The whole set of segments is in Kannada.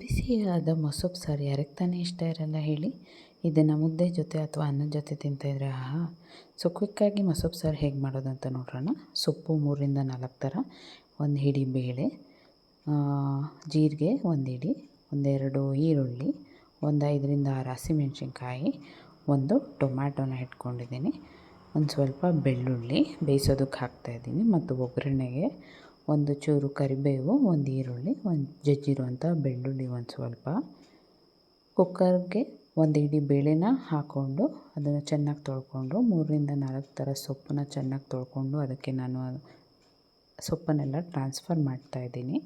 ಬಿಸಿ ಆದ ಮೊಸಪ್ಪು ಸಾರು ಯಾರಿಗೆ ತಾನೇ ಇಷ್ಟ ಇರಲ್ಲ ಹೇಳಿ. ಇದನ್ನು ಮುದ್ದೆ ಜೊತೆ ಅಥವಾ ಅನ್ನದ ಜೊತೆ ತಿಂತಾಯಿದ್ರೆ ಆಹಾ ಸೊ ಕ್ವಿಕ್ಕಾಗಿ ಮೊಸಪ್ಪು ಸಾರು ಹೇಗೆ ಮಾಡೋದು ಅಂತ ನೋಡೋಣ ಸೊಪ್ಪು ಮೂರಿಂದ ನಾಲ್ಕು ಥರ, ಒಂದು ಹಿಡಿ ಬೇಳೆ ಜೀರಿಗೆ ಒಂದು ಹಿಡಿ, ಒಂದೆರಡು ಈರುಳ್ಳಿ, ಒಂದು ಐದರಿಂದ ಆರು ಹಸಿಮೆಣ್ಸಿನ್ಕಾಯಿ, ಒಂದು ಟೊಮ್ಯಾಟೋನ ಇಟ್ಕೊಂಡಿದ್ದೀನಿ, ಒಂದು ಸ್ವಲ್ಪ ಬೆಳ್ಳುಳ್ಳಿ ಬೇಯಿಸೋದಕ್ಕೆ ಹಾಕ್ತಾಯಿದ್ದೀನಿ ಮತ್ತು ಒಗ್ಗರಣೆಗೆ ಒಂದು ಚೂರು ಕರಿಬೇವು, ಒಂದು ಈರುಳ್ಳಿ, ಒಂದು ಜಜ್ಜಿರುವಂಥ ಬೆಳ್ಳುಳ್ಳಿ ಒಂದು ಸ್ವಲ್ಪ. ಕುಕ್ಕರ್ಗೆ ಒಂದು ಇಡೀ ಬೇಳೆನ ಹಾಕ್ಕೊಂಡು ಅದನ್ನು ಚೆನ್ನಾಗಿ ತೊಳ್ಕೊಂಡು ಮೂರರಿಂದ ನಾಲ್ಕು ಥರ ಸೊಪ್ಪನ್ನ ಚೆನ್ನಾಗಿ ತೊಳ್ಕೊಂಡು ಅದಕ್ಕೆ ನಾನು ಸೊಪ್ಪನ್ನೆಲ್ಲ ಟ್ರಾನ್ಸ್ಫರ್ ಮಾಡ್ತಾಯಿದ್ದೀನಿ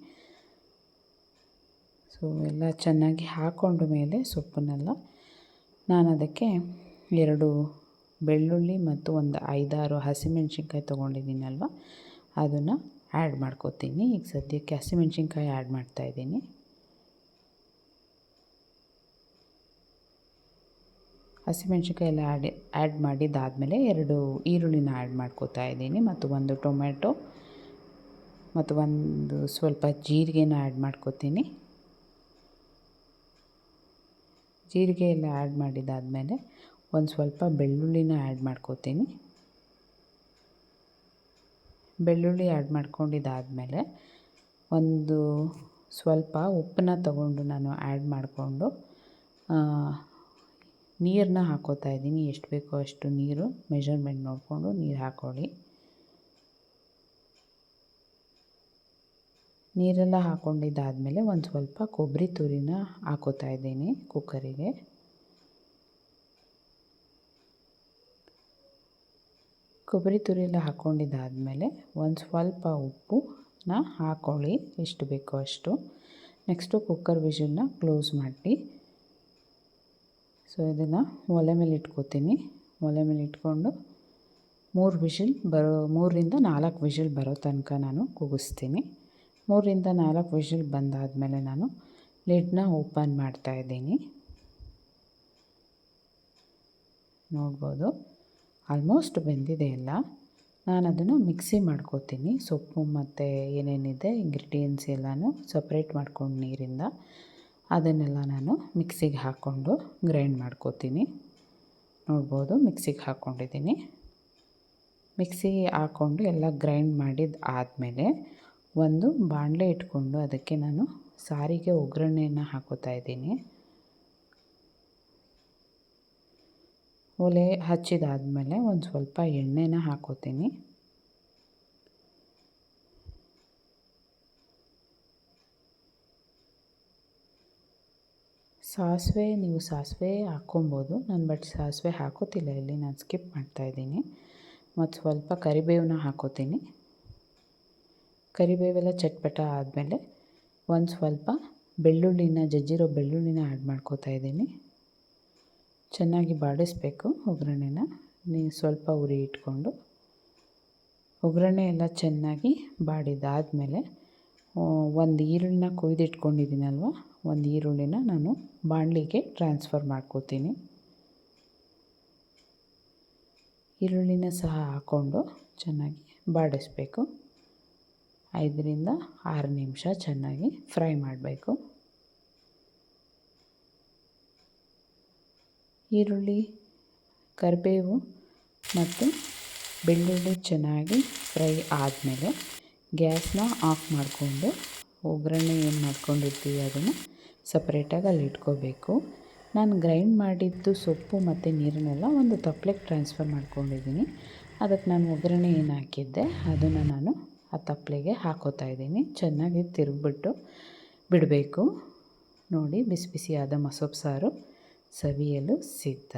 ಸೊ, ಎಲ್ಲ ಚೆನ್ನಾಗಿ ಹಾಕ್ಕೊಂಡ ಮೇಲೆ ಸೊಪ್ಪನ್ನೆಲ್ಲ ನಾನು ಅದಕ್ಕೆ ಎರಡು ಬೆಳ್ಳುಳ್ಳಿ ಮತ್ತು ಒಂದು ಐದಾರು ಹಸಿಮೆಣ್ಸಿನ್ಕಾಯಿ ತೊಗೊಂಡಿದ್ದೀನಲ್ವ, ಅದನ್ನು ಆ್ಯಡ್ ಮಾಡ್ಕೋತೀನಿ. ಈಗ ಸದ್ಯಕ್ಕೆ ಹಸಿಮೆಣ್ಸಿನ್ಕಾಯಿ ಆ್ಯಡ್ ಮಾಡ್ತಾಯಿದ್ದೀನಿ ಹಸಿಮೆಣ್ಸಿನ್ಕಾಯಿ ಎಲ್ಲ ಆ್ಯಡ್ ಆ್ಯಡ್ ಮಾಡಿದ್ದಾದಮೇಲೆ ಎರಡು ಈರುಳ್ಳಿನ ಆ್ಯಡ್ ಮಾಡ್ಕೋತಾ ಇದ್ದೀನಿ. ಮತ್ತು ಒಂದು ಟೊಮೆಟೊ ಮತ್ತು ಒಂದು ಸ್ವಲ್ಪ ಜೀರಿಗೆನ ಆ್ಯಡ್ ಮಾಡ್ಕೋತೀನಿ. ಜೀರಿಗೆ ಎಲ್ಲ ಆ್ಯಡ್ ಮಾಡಿದ್ದಾದಮೇಲೆ ಒಂದು ಸ್ವಲ್ಪ ಬೆಳ್ಳುಳ್ಳಿನ ಆ್ಯಡ್ ಮಾಡ್ಕೋತೀನಿ. ಬೆಳ್ಳುಳ್ಳಿ ಆ್ಯಡ್ ಮಾಡ್ಕೊಂಡಿದ್ದಾದಮೇಲೆ ಒಂದು ಸ್ವಲ್ಪ ಉಪ್ಪನ್ನ ತಗೊಂಡು ನಾನು ಆ್ಯಡ್ ಮಾಡಿಕೊಂಡು ನೀರನ್ನ ಹಾಕೋತಾ ಇದ್ದೀನಿ. ಎಷ್ಟು ಬೇಕೋ ಅಷ್ಟು ನೀರು ಮೆಷರ್ಮೆಂಟ್ ನೋಡಿಕೊಂಡು ನೀರು ಹಾಕ್ಕೊಳ್ಳಿ ನೀರೆಲ್ಲ ಹಾಕ್ಕೊಂಡಿದ್ದಾದಮೇಲೆ ಒಂದು ಸ್ವಲ್ಪ ಕೊಬ್ಬರಿ ತುರಿನ ಹಾಕೋತಾ ಇದ್ದೀನಿ ಕುಕ್ಕರಿಗೆ ಕೊಬ್ಬರಿ ತುರಿ ಎಲ್ಲ ಹಾಕ್ಕೊಂಡಿದ್ದಾದಮೇಲೆ ಒಂದು ಸ್ವಲ್ಪ ಉಪ್ಪುನ ಹಾಕ್ಕೊಳ್ಳಿ ಎಷ್ಟು ಬೇಕೋ ಅಷ್ಟು. ನೆಕ್ಸ್ಟು ಕುಕ್ಕರ್ ವಿಷನ್ನ ಕ್ಲೋಸ್ ಮಾಡಿ ಸೊ ಇದನ್ನು ಒಲೆ ಮೇಲೆ ಇಟ್ಕೋತೀನಿ. ಒಲೆ ಮೇಲೆ ಇಟ್ಕೊಂಡು ಮೂರು ವಿಷಲ್ ಬರೋ ಮೂರರಿಂದ ನಾಲ್ಕು ವಿಷಲ್ ಬರೋ ತನಕ ನಾನು ಕೂಗಿಸ್ತೀನಿ. ಮೂರರಿಂದ ನಾಲ್ಕು ವಿಷಿಲ್ ಬಂದಾದಮೇಲೆ ನಾನು ಲಿಡ್ನ ಓಪನ್ ಮಾಡ್ತಾಯಿದ್ದೀನಿ ನೋಡ್ಬೋದು. ಆಲ್ಮೋಸ್ಟ್ ಬೆಂದಿದೆ ಎಲ್ಲ. ನಾನು ಅದನ್ನು ಮಿಕ್ಸಿ ಮಾಡ್ಕೋತೀನಿ. ಸೊಪ್ಪು ಮತ್ತು ಏನೇನಿದೆ ಇಂಗ್ರೀಡಿಯೆಂಟ್ಸ್ ಎಲ್ಲನೂ ಸಪ್ರೇಟ್ ಮಾಡ್ಕೊಂಡು ನೀರಿಂದ ಅದನ್ನೆಲ್ಲ ನಾನು ಮಿಕ್ಸಿಗೆ ಹಾಕ್ಕೊಂಡು ಗ್ರೈಂಡ್ ಮಾಡ್ಕೋತೀನಿ. ನೋಡ್ಬೋದು, ಮಿಕ್ಸಿಗೆ ಹಾಕ್ಕೊಂಡಿದ್ದೀನಿ. ಮಿಕ್ಸಿ ಹಾಕ್ಕೊಂಡು ಎಲ್ಲ ಗ್ರೈಂಡ್ ಮಾಡಿದ ಆದಮೇಲೆ ಒಂದು ಬಾಣಲೆ ಇಟ್ಕೊಂಡು ಅದಕ್ಕೆ ನಾನು ಸಾರಿಗೆ ಒಗ್ಗರಣೆಯನ್ನು ಹಾಕೋತಾ ಇದ್ದೀನಿ. ಒಲೆ ಹಚ್ಚಿದಾದಮೇಲೆ ಒಂದು ಸ್ವಲ್ಪ ಎಣ್ಣೆನ ಹಾಕೋತೀನಿ. ಸಾಸಿವೆ, ನೀವು ಸಾಸಿವೆ ಹಾಕ್ಕೊಬೋದು. ನಾನು ಬಟ್ ಸಾಸಿವೆ ಹಾಕೋತಿಲ್ಲ, ಇಲ್ಲಿ ನಾನು ಸ್ಕಿಪ್ ಮಾಡ್ತಾಯಿದ್ದೀನಿ ಮತ್ತು ಸ್ವಲ್ಪ ಕರಿಬೇವನ್ನ ಹಾಕೋತೀನಿ. ಕರಿಬೇವೆಲ್ಲ ಚಟ್ಪಟ ಆದಮೇಲೆ ಒಂದು ಸ್ವಲ್ಪ ಬೆಳ್ಳುಳ್ಳಿನ, ಜಜ್ಜಿರೋ ಬೆಳ್ಳುಳ್ಳಿನ ಆ್ಯಡ್ ಮಾಡ್ಕೋತಾ ಇದ್ದೀನಿ. ಚೆನ್ನಾಗಿ ಬಾಡಿಸ್ಬೇಕು ಒಗ್ಗರಣೆನ. ನೀವು ಸ್ವಲ್ಪ ಉರಿ ಇಟ್ಕೊಂಡು ಒಗ್ಗರಣೆ ಎಲ್ಲ ಚೆನ್ನಾಗಿ ಬಾಡಿದಾದಮೇಲೆ ಒಂದು ಈರುಳ್ಳಿನ ಕೊಯ್ದಿಟ್ಕೊಂಡಿದ್ದೀನಲ್ವ, ಒಂದು ಈರುಳ್ಳಿನ ನಾನು ಬಾಣಲಿಗೆ ಟ್ರಾನ್ಸ್ಫರ್ ಮಾಡ್ಕೋತೀನಿ. ಈರುಳ್ಳಿನ ಸಹ ಹಾಕ್ಕೊಂಡು ಚೆನ್ನಾಗಿ ಬಾಡಿಸ್ಬೇಕು. ಐದರಿಂದ ಆರು ನಿಮಿಷ ಚೆನ್ನಾಗಿ ಫ್ರೈ ಮಾಡಬೇಕು. ಈರುಳ್ಳಿ, ಕರಿಬೇವು ಮತ್ತು ಬೆಳ್ಳುಳ್ಳಿ ಚೆನ್ನಾಗಿ ಫ್ರೈ ಆದಮೇಲೆ ಗ್ಯಾಸ್ನ ಆಫ್ ಮಾಡಿಕೊಂಡು ಒಗ್ಗರಣೆ ಏನು ಮಾಡ್ಕೊಂಡಿರ್ತೀವಿ ಅದನ್ನು ಸಪ್ರೇಟಾಗಿ ಅಲ್ಲಿ ಇಟ್ಕೋಬೇಕು. ನಾನು ಗ್ರೈಂಡ್ ಮಾಡಿದ್ದು ಸೊಪ್ಪು ಮತ್ತು ನೀರನ್ನೆಲ್ಲ ಒಂದು ತಪ್ಪಲೆಗೆ ಟ್ರಾನ್ಸ್ಫರ್ ಮಾಡ್ಕೊಂಡಿದ್ದೀನಿ. ಅದಕ್ಕೆ ನಾನು ಒಗ್ಗರಣೆ ಏನು ಹಾಕಿದ್ದೆ ಅದನ್ನು ನಾನು ಆ ತಪ್ಪಲೆಗೆ ಹಾಕೋತಾ ಇದ್ದೀನಿ. ಚೆನ್ನಾಗಿ ತಿರುಗಿಬಿಟ್ಟು ಬಿಡಬೇಕು. ನೋಡಿ ಬಿಸಿ ಬಿಸಿಯಾದ ಮಸೊಪ್ಪು ಸಾರು. ಸವಿಯಲು ಸಿದ್ಧ.